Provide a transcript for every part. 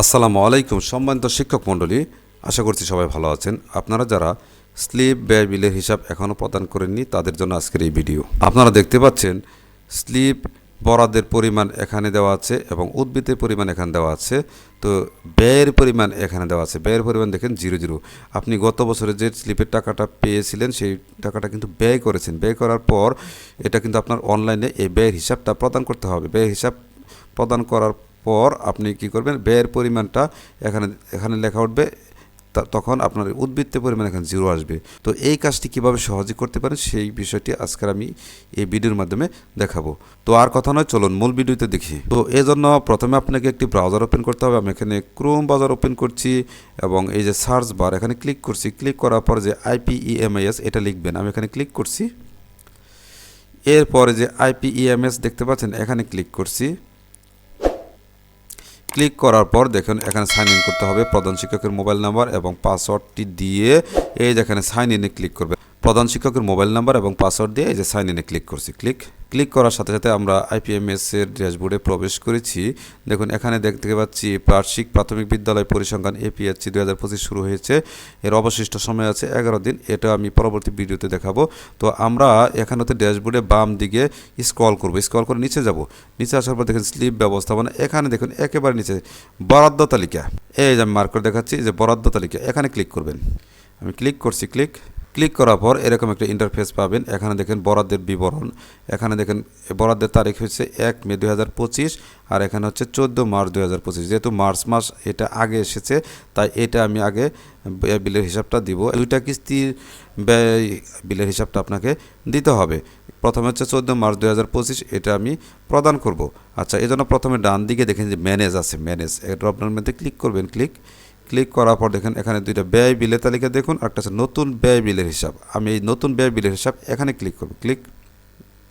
আসসালামু আলাইকুম, সম্মানিত শিক্ষক মণ্ডলী। আশা করছি সবাই ভালো আছেন। আপনারা যারা স্লিপ, ব্যয়, বিলের হিসাব এখনও প্রদান করেননি, তাদের জন্য আজকের এই ভিডিও। আপনারা দেখতে পাচ্ছেন, স্লিপ বরাদ্দের পরিমাণ এখানে দেওয়া আছে এবং উদ্ভিদের পরিমাণ এখানে দেওয়া আছে। তো ব্যয়ের পরিমাণ এখানে দেওয়া আছে। ব্যয়ের পরিমাণ দেখেন জিরো জিরো। আপনি গত বছরে যে স্লিপের টাকাটা পেয়েছিলেন, সেই টাকাটা কিন্তু ব্যয় করেছেন। ব্যয় করার পর এটা কিন্তু আপনার অনলাইনে এই ব্যয়ের হিসাবটা প্রদান করতে হবে। ব্যয়ের হিসাব প্রদান করার পর আপনি কি করবেন? ব্যয়ের পরিমাণটা এখানে এখানে লেখা উঠবে তখন আপনার উদ্বৃত্তের পরিমাণ এখানে জিরো আসবে। তো এই কাজটি কীভাবে সহজে করতে পারেন সেই বিষয়টি আজকের আমি এই ভিডিওর মাধ্যমে দেখাবো। তো আর কথা নয়, চলুন মূল ভিডিওতে দেখি। তো এই জন্য প্রথমে আপনাকে একটি ব্রাউজার ওপেন করতে হবে। আমি এখানে ক্রোম ব্রাউজার ওপেন করছি এবং এই যে সার্চ বার এখানে ক্লিক করছি। ক্লিক করার পর যে আইপিইএমআইএস এটা লিখবেন। আমি এখানে ক্লিক করছি। এরপরে যে আইপিইএমএস দেখতে পাচ্ছেন, এখানে ক্লিক করছি। ক্লিক করার পর দেখুন, এখানে সাইন ইন করতে হবে প্রধান শিক্ষকের মোবাইল নাম্বার এবং পাসওয়ার্ডটি দিয়ে এই যেখানে সাইন ইনে ক্লিক করবে। প্রধান শিক্ষকের মোবাইল নাম্বার এবং পাসওয়ার্ড দিয়ে এই যে সাইন ইনে ক্লিক করছি। ক্লিক ক্লিক করার সাথে সাথে আমরা আইপিএমএস এর ড্যাশবোর্ডে প্রবেশ করেছি। দেখুন, এখানে দেখতে পাচ্ছি বার্ষিক প্রাথমিক বিদ্যালয় পরিসংখ্যান এপিএসসি দুই হাজার পঁচিশ শুরু হয়েছে। এর অবশিষ্ট সময় আছে এগারো দিন। এটা আমি পরবর্তী ভিডিওতে দেখাবো। তো আমরা এখানেতে ড্যাশবোর্ডে বাম দিকে স্ক্রল করব। স্ক্রল করে নিচে যাব। নিচে আসার পর দেখেন স্লিপ ব্যবস্থাপনা। এখানে দেখুন, একেবারে নিচে বরাদ্দ তালিকা। এই যে আমি মার্ক করে দেখাচ্ছি যে বরাদ্দ তালিকা। এখানে ক্লিক করবেন। আমি ক্লিক করছি, ক্লিক। ক্লিক করার পর এরকম একটা ইন্টারফেস পাবেন। এখানে দেখেন বরাদ্দের বিবরণ। এখানে দেখেন বরাদ্দের তারিখ হচ্ছে এক মে দু হাজার পঁচিশ আর এখানে হচ্ছে চোদ্দ মার্চ দু হাজার পঁচিশ। যেহেতু মার্চ মাস এটা আগে এসেছে, তাই এটা আমি আগে বিলের হিসাবটা দিব। দুইটা কিস্তির ব্যয় বিলের হিসাবটা আপনাকে দিতে হবে। প্রথমে হচ্ছে চোদ্দ মার্চ দু হাজার পঁচিশ, এটা আমি প্রদান করব। আচ্ছা এই জন্য প্রথমে ডান দিকে দেখেন যে ম্যানেজ আছে ম্যানেজ এটা আপনার মধ্যে ক্লিক করবেন ক্লিক ক্লিক করার পর দেখেন এখানে দুইটা ব্যয় বিলের তালিকা দেখুন, আর একটা আছে নতুন ব্যয় বিলের হিসাব। আমি এই নতুন ব্যয় বিলের হিসাব এখানে ক্লিক করব। ক্লিক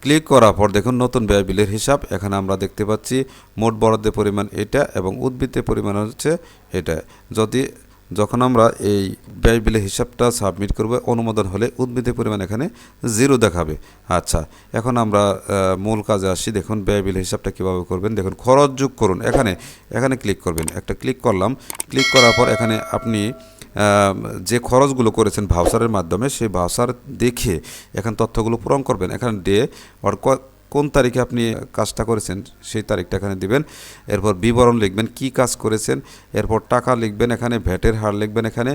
ক্লিক করার পর দেখুন নতুন ব্যয় বিলের হিসাব। এখানে আমরা দেখতে পাচ্ছি মোট বরাদ্দের পরিমাণ এটা এবং উদ্ভিদের পরিমাণ হচ্ছে এটা। যদি যখন আমরা এই ব্যয় বিলের হিসাবটা সাবমিট করব, অনুমোদন হলে উদ্ভিদের পরিমাণ এখানে জিরো দেখাবে। আচ্ছা এখন আমরা মূল কাজে আসি। দেখুন, ব্যয় বিলের হিসাবটা কীভাবে করবেন? দেখুন, খরচ যোগ করুন। এখানে এখানে ক্লিক করবেন। একটা ক্লিক করলাম। ক্লিক করার পর এখানে আপনি যে খরচগুলো করেছেন ভাউচারের মাধ্যমে, সেই ভাউচার দেখে এখানে তথ্যগুলো পূরণ করবেন। এখানে ডে ক- কোন তারিখে আপনি কাজটা করেছেন সেই তারিখটা এখানে দিবেন। এরপর বিবরণ লিখবেন, কি কাজ করেছেন, এরপর টাকা লিখবেন এখানে, ভ্যাটের হার লিখবেন এখানে,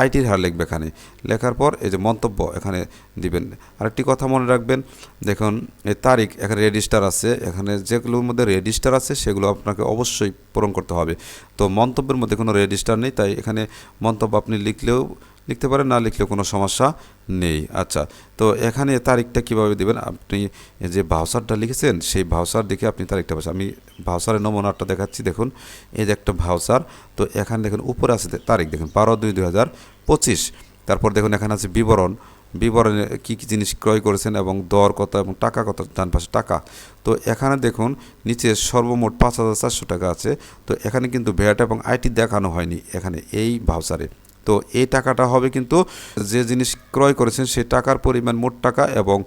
আইটির হার লিখবে এখানে। লেখার পর এই যে মন্তব্য এখানে দিবেন। আরেকটি কথা মনে রাখবেন, দেখুন এই তারিখ এখানে রেজিস্টার আছে, এখানে যেগুলোর মধ্যে রেজিস্টার আছে সেগুলো আপনাকে অবশ্যই পূরণ করতে হবে। তো মন্তব্যের মধ্যে কোনো রেজিস্টার নেই, তাই এখানে মন্তব্য আপনি লিখলেও লিখতে পারেন, না লিখলে কোনো সমস্যা নেই। আচ্ছা তো এখানে তারিখটা কীভাবে দিবেন? আপনি যে ভাউচারটা লিখেছেন, সেই ভাউচার দেখে আপনি তারিখটা পাচ্ছেন। আমি ভাউচারের নমুনাটা দেখাচ্ছি, দেখুন। এই যে একটা ভাউচার, তো এখানে দেখুন, উপরে আছে তারিখ, দেখুন, বারো দুই দুই হাজার পঁচিশ। তারপর দেখুন, এখানে আছে বিবরণ। বিবরণে কী কী জিনিস ক্রয় করেছেন এবং দর কত এবং টাকা কত, ডান পাশে টাকা। তো এখানে দেখুন, নিচে সর্বমোট পাঁচ হাজার চারশো টাকা আছে। তো এখানে কিন্তু ভ্যাট এবং আইটি দেখানো হয়নি এখানে এই ভাউচারে। তো এই টাকাটা হবে কিন্তু যে জিনিস ক্রয় করেছেন সেই টাকার পরিমাণ মোট টাকা এবং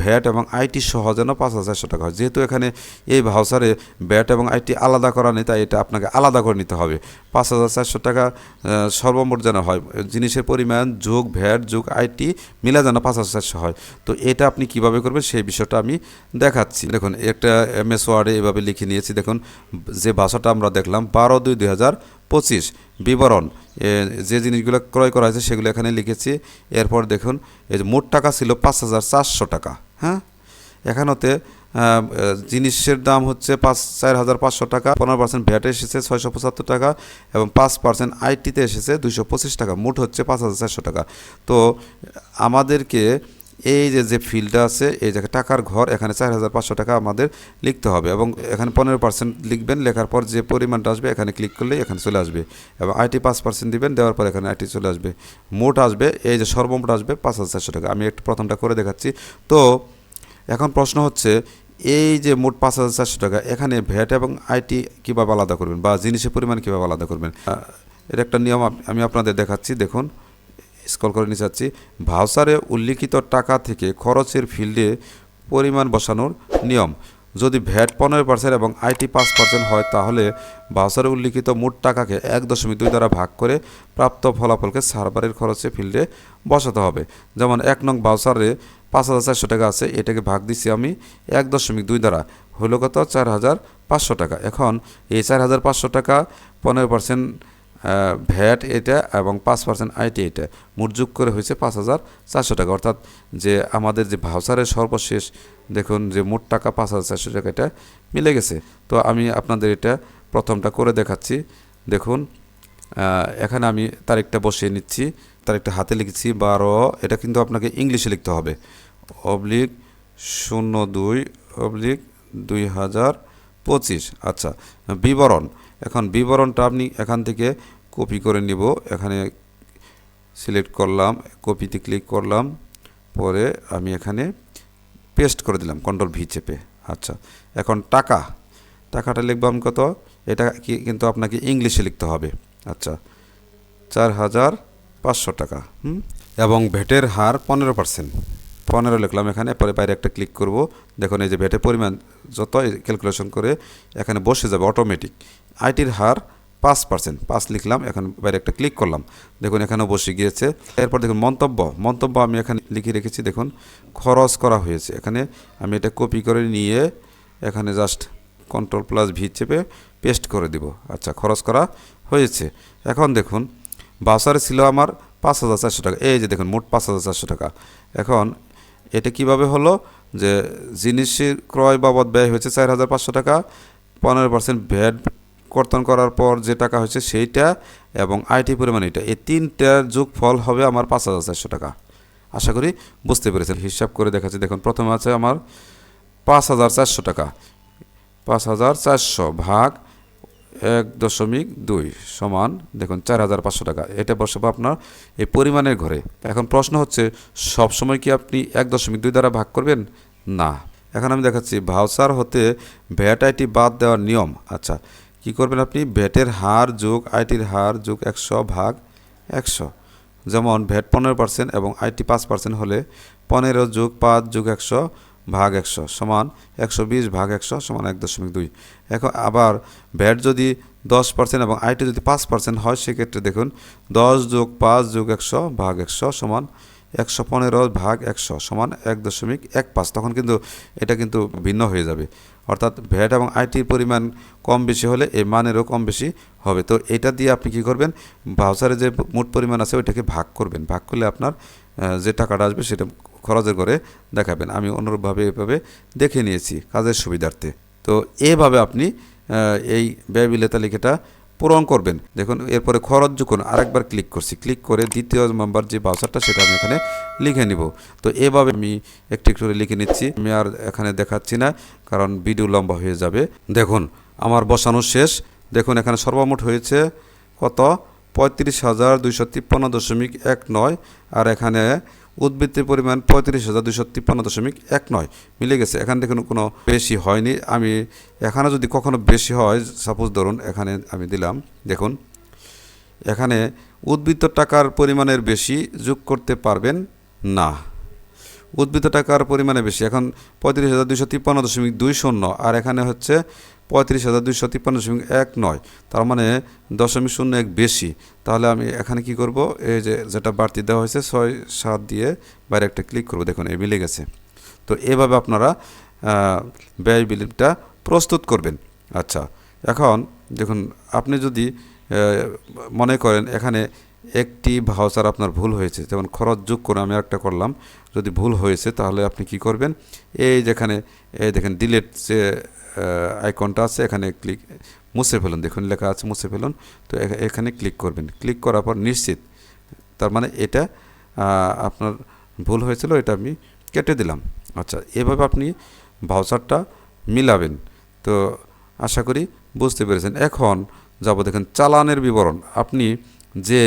ভ্যাট এবং আইটি সহ যেন পাঁচ হাজার চারশো টাকা হয়। যেহেতু এখানে এই ভাউচারে ভ্যাট এবং আইটি আলাদা করা নেই, তাই এটা আপনাকে আলাদা করে নিতে হবে। পাঁচ হাজার চারশো টাকা সর্বমোট যেন হয়, জিনিসের পরিমাণ, যোগ, ভ্যাট, যোগ আইটি মিলা যেন পাঁচ হাজার চারশো হয়। তো এটা আপনি কীভাবে করবেন সেই বিষয়টা আমি দেখাচ্ছি। দেখুন, একটা এম এস ওয়ার্ডে এভাবে লিখে নিয়েছি। দেখুন, যে ভাষাটা আমরা দেখলাম, বারো দুই দুই হাজার পঁচিশ বিবরণ। যে জিনিসগুলো ক্রয় করা হয়েছে সেগুলো এখানে লিখেছি। এরপর দেখুন এই মোট টাকা ছিল পাঁচ হাজার চারশো টাকা হ্যাঁ? এখানেতে আহ, জিনিসের দাম হচ্ছে পাঁচ চার হাজার পাঁচশো টাকা পনেরো পার্সেন্ট ভ্যাট এসেছে ছয়শো পঁচাত্তর টাকা এবং পাঁচ পার্সেন্ট আইটিতে এসেছে দুইশো পঁচিশ টাকা মোট হচ্ছে পাঁচ হাজার চারশো টাকা। তো আমাদেরকে এই যে যে ফিল্ডটা আছে, এই জায়গায় টাকার ঘর, এখানে চার হাজার পাঁচশো টাকা আমাদের লিখতে হবে এবং এখানে পনেরো পার্সেন্ট লিখবেন, লেখার পর যে পরিমাণটা আসবে এখানে ক্লিক করলেই এখানে চলে আসবে এবং আইটি পাঁচ পার্সেন্ট দিবেন, দেওয়ার পর এখানে আইটি চলে আসবে। মোট আসবে, এই যে সর্বমোট আসবে পাঁচ হাজার চারশো টাকা। আমি একটু প্রথমটা করে দেখাচ্ছি। তো, এখন প্রশ্ন হচ্ছে, এই যে মোট পাঁচ হাজার চারশো টাকা, এখানে ভ্যাট এবং আইটি কীভাবে আলাদা করবেন বা জিনিসের পরিমাণ কীভাবে আলাদা করবেন? এর একটা নিয়ম আমি আপনাদের দেখাচ্ছি, দেখুন। স্কল করে নিয়ে যাচ্ছি। ভাউচারে উল্লিখিত টাকা থেকে খরচের ফিল্ডে পরিমাণ বসানোর নিয়ম। যদি ভ্যাট পনেরো পার্সেন্ট এবং আইটি পাঁচ পার্সেন্ট হয়, তাহলে ভাউচারে উল্লিখিত মোট টাকাকে এক দশমিক দুই দ্বারা ভাগ করে প্রাপ্ত ফলাফলকে সার্ভারের খরচে ফিল্ডে বসাতে হবে। যেমন এক নং ভাউচারে পাঁচ হাজার চারশো টাকা আছে, এটাকে ভাগ দিচ্ছি আমি এক দশমিক দুই দ্বারা। হলো কত? চার হাজার পাঁচশো টাকা। এখন এই চার হাজার পাঁচশো টাকা পনেরো পার্সেন্ট ভ্যাট এটা এবং পাঁচ পার্সেন্ট আইটি এটা। মোট যোগ করে হয়েছে পাঁচ হাজার চারশো টাকা। অর্থাৎ যে আমাদের যে ভাউচারের সর্বশেষ, দেখুন যে মোট টাকা পাঁচ হাজার চারশো টাকা এটা মিলে গেছে। তো আমি আপনাদের এটা প্রথমটা করে দেখাচ্ছি। দেখুন এখানে আমি তারিখটা বসিয়ে নিচ্ছি। তারিখটা হাতে লিখেছি বারো। এটা কিন্তু আপনাকে ইংলিশে লিখতে হবে। অবলিক শূন্য দুই, অবলিক দুই হাজার পঁচিশ। আচ্ছা বিবরণ। এখন বিবরণটা আপনি এখান থেকে কপি করে নিব। এখানে সিলেক্ট করলাম কপিতে ক্লিক করলাম, পরে আমি এখানে পেস্ট করে দিলাম কন্ট্রোল ভি চেপে। আচ্ছা এখন টাকা। টাকাটা লিখব আমি কত? এটা কি কিন্তু আপনাকে ইংলিশে লিখতে হবে। আচ্ছা চার হাজার পাঁচশো টাকা, হুম? এবং ভেটের হার পনেরো পার্সেন্ট পনেরো লিখলাম এখানে, পরে বাইরে একটা ক্লিক করব। দেখুন, এই যে ভেটের পরিমাণ যত ক্যালকুলেশন করে, এখানে বসে যাবে অটোমেটিক আইটির হার পাঁচ পার্সেন্ট, পাঁচ লিখলাম, এখন বাইরে একটা ক্লিক করলাম। দেখুন, এখানেও বসে গিয়েছে। এরপর দেখুন, মন্তব্য মন্তব্য আমি এখানে লিখে রেখেছি, দেখুন, খরচ করা হয়েছে। এখানে আমি এটা কপি করে নিয়ে এখানে জাস্ট কন্ট্রোল প্লাস ভি চেপে পেস্ট করে দিব। আচ্ছা খরচ করা হয়েছে। এখন দেখুন, বাসারে ছিল আমার পাঁচ হাজার চারশো টাকা। এই যে দেখুন, মোট পাঁচ হাজার চারশো টাকা। এখন এটা কীভাবে হলো? যে জিনিসের ক্রয় বাবদ ব্যয় হয়েছে চার হাজার পাঁচশো টাকা, পনেরো পার্সেন্ট ভ্যাট কর্তন করার পর যে টাকা হয়েছে সেইটা এবং আইটি পরিমাণ এটা। এই তিনটার যোগ ফল হবে আমার পাঁচ হাজার চারশো টাকা। আশা করি বুঝতে পেরেছেন। হিসাব করে দেখাচ্ছি। দেখুন, প্রথমে আছে আমার পাঁচ হাজার চারশো টাকা। পাঁচ হাজার চারশো ভাগ এক দশমিক দুই সমান, দেখুন, চার হাজার পাঁচশো টাকা। এটা বসাবো আপনার এই পরিমাণের ঘরে। এখন প্রশ্ন হচ্ছে, সব সময় কি আপনি এক দশমিক দুই দ্বারা ভাগ করবেন? না। এখন আমি দেখাচ্ছি, ভাউচার হতে ভ্যাট আইটি বাদ দেওয়ার নিয়ম। আচ্ছা কি করবেন আপনি? ভ্যাটের হার যোগ আইটির হার যোগ একশো ভাগ একশো। যেমন ভ্যাট পনেরো পার্সেন্ট এবং আইটি পাঁচ পার্সেন্ট হলে পনেরো যোগ পাঁচ যোগ একশো ভাগ একশো সমান একশো বিশ ভাগ একশো সমান এক দশমিক দুই। এখন আবার ভ্যাট যদি দশ পার্সেন্ট এবং আইটি যদি পাঁচ পার্সেন্ট হয়, সেক্ষেত্রে দেখুন দশ যোগ পাঁচ যোগ একশো ভাগ একশো সমান একশো পনেরো ভাগ একশো সমান এক দশমিক এক পাঁচ। তখন কিন্তু এটা কিন্তু ভিন্ন হয়ে যাবে। অর্থাৎ ভ্যাট এবং আইটির পরিমাণ কম বেশি হলে এই মানেরও কম বেশি হবে। তো এটা দিয়ে আপনি কি করবেন? ভাউচারে যে মোট পরিমাণ আছে ওইটাকে ভাগ করবেন। ভাগ করলে আপনার যে টাকাটা আসবে সেটা খরচের করে দেখাবেন। আমি অনুরূপভাবে এভাবে দেখে নিয়েছি কাজের সুবিধার্থে। তো এভাবে আপনি এই ব্যয় বিলে তালিকাটা পূরণ করবেন। দেখুন, এরপরে খরচ যখন আরেকবার ক্লিক করছি ক্লিক করে দ্বিতীয় নাম্বার যে বাউচারটা সেটা আমি এখানে লিখে নিব। তো এভাবে আমি একটু একটু লিখে নিচ্ছি। আমি আর এখানে দেখাচ্ছি না, কারণ ভিডিও লম্বা হয়ে যাবে। দেখুন, আমার বসানো শেষ। দেখুন, এখানে সর্বমোট হয়েছে কত? পঁয়ত্রিশ হাজার দুইশো তিপ্পান্ন দশমিক এক নয়। আর এখানে উদ্বৃত্তির পরিমাণ পঁয়ত্রিশ হাজার দুইশো তিপ্পান্ন দশমিক এক নয়। মিলে গেছে, এখান দেখুন কোনো বেশি হয়নি। আমি এখানে যদি কখনো বেশি হয় সাপোজ ধরুন এখানে আমি দিলাম, দেখুন, এখানে উদ্বৃত্ত টাকার পরিমাণের বেশি যোগ করতে পারবেন না। উদ্বৃত্ত টাকার পরিমাণে বেশি, এখন পঁয়ত্রিশ হাজার দুইশো তিপ্পান্ন দশমিক দুই শূন্য, আর এখানে হচ্ছে পঁয়ত্রিশ হাজার দুইশো তিপ্পান্ন দশমিক এক নয়। তার মানে দশমিক শূন্য এক বেশি। তাহলে আমি এখানে কি করব? এই যে যেটা বাড়তি দেওয়া হয়েছে, ছয় সাত দিয়ে বাইরে একটা ক্লিক করব। দেখুন, এই মিলে গেছে। তো এভাবে আপনারা ব্যয় বিলিপটা প্রস্তুত করবেন। আচ্ছা এখন দেখুন, আপনি যদি মনে করেন এখানে একটি ভাউচার আপনার ভুল হয়েছে। যেমন খরচ যোগ করে আমি একটা করলাম, যদি ভুল হয়েছে তাহলে আপনি কি করবেন? এই যেখানে, এই দেখেন ডিলেট যে আইকনটা আছে, এখানে ক্লিক মুছে ফেলুন। দেখুন লেখা আছে মুছে ফেলুন। তো এখানে ক্লিক করবেন। ক্লিক করার পর নিশ্চিত, তার মানে এটা আপনার ভুল হয়েছিল, এটা আমি কেটে দিলাম। আচ্ছা এভাবে আপনি ভাউচারটা মিলাবেন। তো আশা করি বুঝতে পেরেছেন। এখন যাব দেখেন চালানের বিবরণ। আপনি যে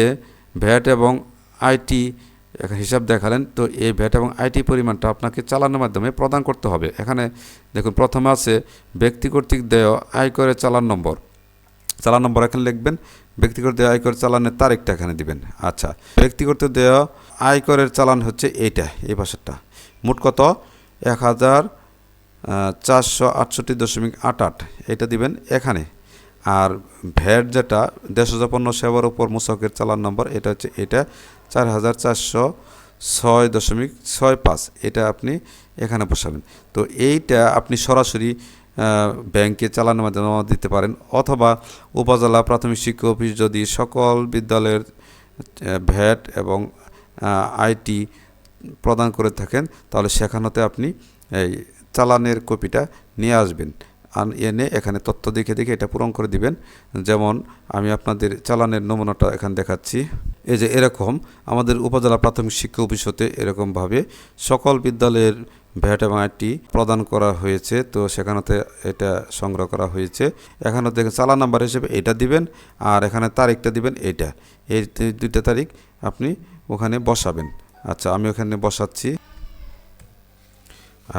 ভ্যাট এবং আইটি হিসাব দেখালেন, তো এই ভ্যাট এবং আইটি পরিমাণটা আপনাকে চালানোর মাধ্যমে প্রদান করতে হবে। এখানে দেখুন, প্রথমে আছে ব্যক্তি কর্তৃক দেয় আয়করের চালান নম্বর। চালান নম্বর এখানে লিখবেন ব্যক্তিগত দেয় আয়কর চালানের তারিখটা এখানে দিবেন। আচ্ছা ব্যক্তিগত দেয় আয়করের চালান হচ্ছে এইটা, এই পাশেরটা। মোট কত? এক হাজার চারশো আটষট্টি দশমিক আট আট। এটা দিবেন এখানে। আর ভ্যাট যেটা দেশজ পণ্য সেবার উপর মোসাকের চালান নম্বর, এটা হচ্ছে এটা, চার হাজার চারশো ছয় দশমিক ছয় পাঁচ। এটা আপনি এখানে বসাবেন। তো এইটা আপনি সরাসরি ব্যাংকে চালানোর মাধ্যমে জমা দিতে পারেন অথবা উপজেলা প্রাথমিক শিক্ষা অফিস যদি সকল বিদ্যালয়ের ভ্যাট এবং আইটি প্রদান করে থাকেন, তাহলে সেখানেতে আপনি এই চালানের কপিটা নিয়ে আসবেন। এনে এখানে তথ্য দেখে দেখে এটা পূরণ করে দিবেন। যেমন আমি আপনাদের চালানের নমুনাটা এখানে দেখাচ্ছি। এই যে এরকম আমাদের উপজেলা প্রাথমিক শিক্ষা অফিস হতে এরকমভাবে সকল বিদ্যালয়ের ভ্যাট এবং আইটি প্রদান করা হয়েছে। তো সেখানেতে এটা সংগ্রহ করা হয়েছে। এখানে দেখেন চালান নাম্বার হিসেবে এটা দিবেন আর এখানে তারিখটা দিবেন এটা এই দুইটা তারিখ আপনি ওখানে বসাবেন। আচ্ছা আমি ওখানে বসাচ্ছি।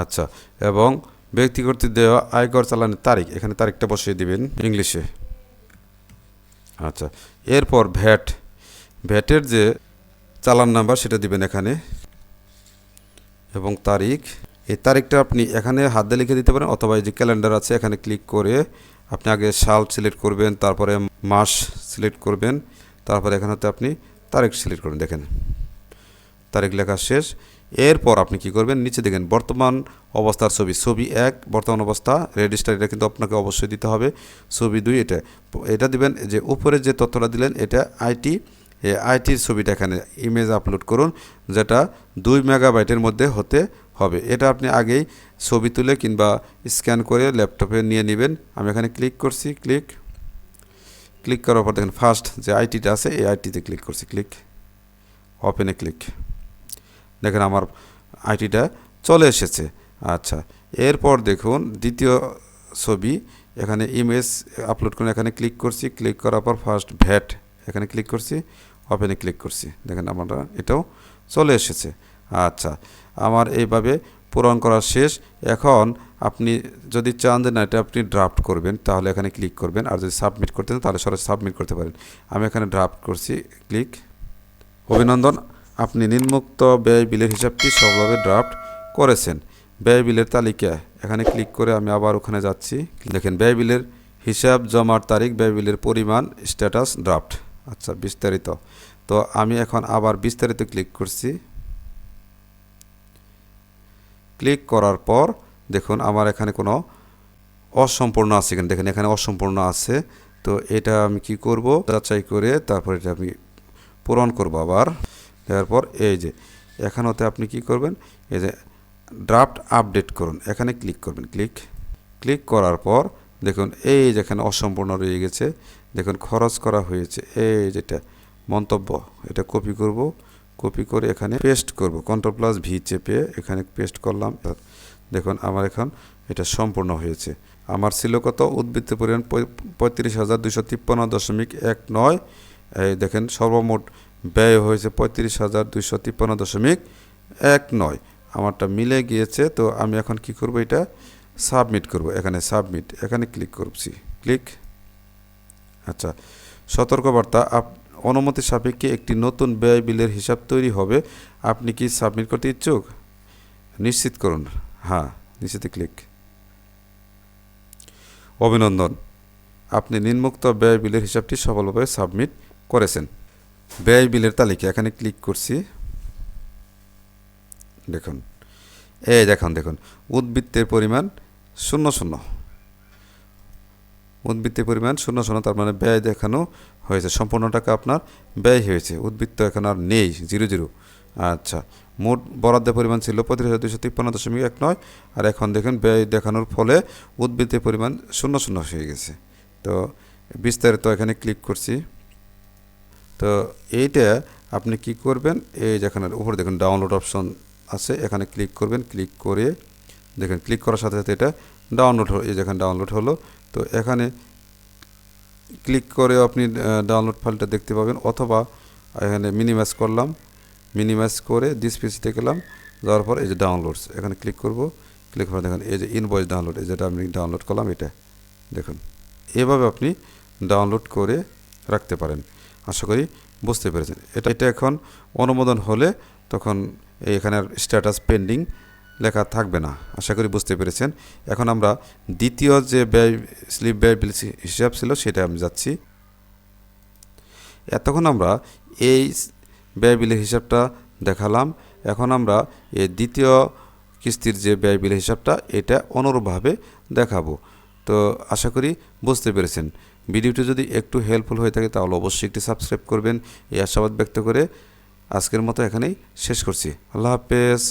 আচ্ছা এবং ব্যক্তি কর্তৃক দেওয়া আয়কর চালানের তারিখ, এখানে তারিখটা বসিয়ে দিবেন ইংলিশে। আচ্ছা এরপর ভ্যাট। ভ্যাটের যে চালান নাম্বার, সেটা দিবেন এখানে। এবং তারিখ, এই তারিখটা আপনি এখানে হাত দিয়ে লিখে দিতে পারেন, অথবা এই যে ক্যালেন্ডার আছে, এখানে ক্লিক করে আপনি আগে সাল সিলেক্ট করবেন, তারপরে মাস সিলেক্ট করবেন, তারপরে এখানেতে আপনি তারিখ সিলেক্ট করবেন, দেখেন। তারিখ লেখা শেষ। এরপর আপনি কি করবেন? নিচে দেখেন, বর্তমান অবস্থার ছবি ছবি এক, বর্তমান অবস্থা, রেজিস্টার, এটা কিন্তু আপনাকে অবশ্যই দিতে হবে, ছবি দুই এটা। এটা দিবেন যে উপরে যে তথ্যটা দিলেন, এটা আইটি আইটির ছবিটা এখানে ইমেজ আপলোড করুন, যেটা দুই মেগাবাইটের মধ্যে হতে হবে। এটা আপনি আগেই ছবি তুলে কিংবা স্ক্যান করে ল্যাপটপে নিয়ে নেবেন। আমি এখানে ক্লিক করছি ক্লিক ক্লিক করার পর দেখেন ফার্স্ট যে আইটিটা আছে, এই আইটিতে ক্লিক করছি ক্লিক ওপেনে ক্লিক দেখেন আমার আইটিটা চলে এসেছে। আচ্ছা এরপর দেখুন দ্বিতীয় ছবি, এখানে ইমেজ আপলোড করে এখানে ক্লিক করছি ক্লিক করার পর ফার্স্ট ভ্যাট এখানে ক্লিক করছি ওপেনে ক্লিক করছি। দেখেন আমরা এটাও চলে এসেছে। আচ্ছা আমার এইভাবে পূরণ করা শেষ। এখন আপনি যদি চান যে না, এটা আপনি ড্রাফট করবেন, তাহলে এখানে ক্লিক করবেন। আর যদি সাবমিট করতে চান, তাহলে সরাসরি সাবমিট করতে পারেন। আমি এখানে ড্রাফট করছি ক্লিক অভিনন্দন। আপনি নিম্মুক্ত ব্যয় বিলের হিসাবটি সফলভাবে ড্রাফট করেছেন। ব্যয় বিলের তালিকা। এখানে ক্লিক করে আমি আবার ওখানে যাচ্ছি। দেখেন, ব্যয় বিলের হিসাব, জমার তারিখ, ব্যয় বিলের পরিমাণ স্ট্যাটাস ড্রাফট আচ্ছা বিস্তারিত। তো আমি এখন আবার বিস্তারিত ক্লিক করছি। ক্লিক করার পর দেখুন, আমার এখানে কোনো অসম্পূর্ণ আছে কিনা। দেখেন, এখানে অসম্পূর্ণ আছে। তো এটা আমি কি করব? যাচাই করে তারপর এটা আমি পূরণ করব আবার। দেওয়ার পর এই যে এখানেতে আপনি কি করবেন? এই যে ড্রাফট আপডেট করুন। এখানে ক্লিক করবেন। ক্লিক ক্লিক করার পর দেখুন এই যেখানে অসম্পূর্ণ রয়ে গেছে। দেখুন খরচ করা হয়েছে। এই যেটা মন্তব্য, এটা কপি করব। কপি করে এখানে পেস্ট করব। কন্ট্রোল প্লাস ভি চেপে এখানে পেস্ট করলাম। দেখুন আমার এখন এটা সম্পূর্ণ হয়েছে। আমার ছিল কত? উদ্বৃত্ত পরিমাণ পঁয়ত্রিশ হাজার দুশো তিপ্পান্ন দশমিক এক নয়। এই দেখেন সর্বমোট ব্যয় হয়েছে পঁয়ত্রিশ হাজার দুশো তিপ্পান্ন দশমিক এক নয়। আমারটা মিলে গিয়েছে, তো আমি এখন কি করব এটা? সাবমিট করব। এখানে সাবমিট, এখানে ক্লিক করছি। ক্লিক। আচ্ছা সতর্কবার্তা, আপ, অনুমতি সাপেক্ষে একটি নতুন ব্যয় বিলের হিসাব তৈরি হবে। আপনি কি সাবমিট করতে ইচ্ছুক? নিশ্চিত করুন। হ্যাঁ নিশ্চিত ক্লিক। অভিনন্দন। আপনি নিম্মুক্ত ব্যয় বিলের হিসাবটি সফলভাবে সাবমিট করেছেন। ব্যয় বিলের তালিকা, এখানে ক্লিক করছি। দেখুন, এই দেখুন দেখুন, উদ্বৃত্তের পরিমাণ শূন্য শূন্য। উদ্বৃত্তের পরিমাণ শূন্য শূন্য, তার মানে ব্যয় দেখানো হয়েছে, সম্পূর্ণ টাকা আপনার ব্যয় হয়েছে, উদ্বৃত্ত এখন আর নেই, জিরো জিরো। আচ্ছা মোট বরাদ্দের পরিমাণ ছিল পঁয়ত্রিশ হাজার দুশো তিপ্পান্ন দশমিক এক নয়, আর এখন দেখুন ব্যয় দেখানোর ফলে উদ্বৃত্তের পরিমাণ শূন্য শূন্য হয়ে গেছে। তো বিস্তারিত এখানে ক্লিক করছি। তো এইটা আপনি কি করবেন? এই যেখানে উপরে দেখুন ডাউনলোড অপশন আছে, এখানে ক্লিক করবেন ক্লিক করে দেখেন ক্লিক করার সাথে সাথে এটা ডাউনলোড হলো, এই যেখানে ডাউনলোড হলো। তো এখানে ক্লিক করে আপনি ডাউনলোড ফাইলটা দেখতে পাবেন, অথবা এখানে মিনিমাইজ করলাম মিনিমাইজ করে দিস পিসিতে গেলাম, যাওয়ার পর এই যে ডাউনলোডস এখানে ক্লিক করব ক্লিক করে দেখেন এই যে ইনভয়েস ডাউনলোড এই যেটা আমি ডাউনলোড করলাম এটা, দেখুন। এভাবে আপনি ডাউনলোড করে রাখতে পারেন। আশা করি বুঝতে পেরেছেন। এটা এটা এখন অনুমোদন হলে তখন এই এখানে স্ট্যাটাস পেন্ডিং লেখা থাকবে না। আশা করি বুঝতে পেরেছেন। এখন আমরা দ্বিতীয় যে ব্যয়, স্লিপ ব্যয় বিল হিসাব ছিল সেটা আমি যাচ্ছি। এতক্ষণ আমরা এই ব্যয় বিলের হিসাবটা দেখালাম। এখন আমরা এই দ্বিতীয় কিস্তির যে ব্যয় বিলের হিসাবটা, এটা অনুরূপভাবে দেখাবো। তো আশা করি বুঝতে পেরেছেন। ভিডিওটি যদি একটু হেল্পফুল হয়ে থাকে, তাহলে অবশ্যই একটি সাবস্ক্রাইব করবেন। এই আশাবাদ ব্যক্ত করে আজকের মতো এখানেই শেষ করছি। আল্লাহ হাফেজ।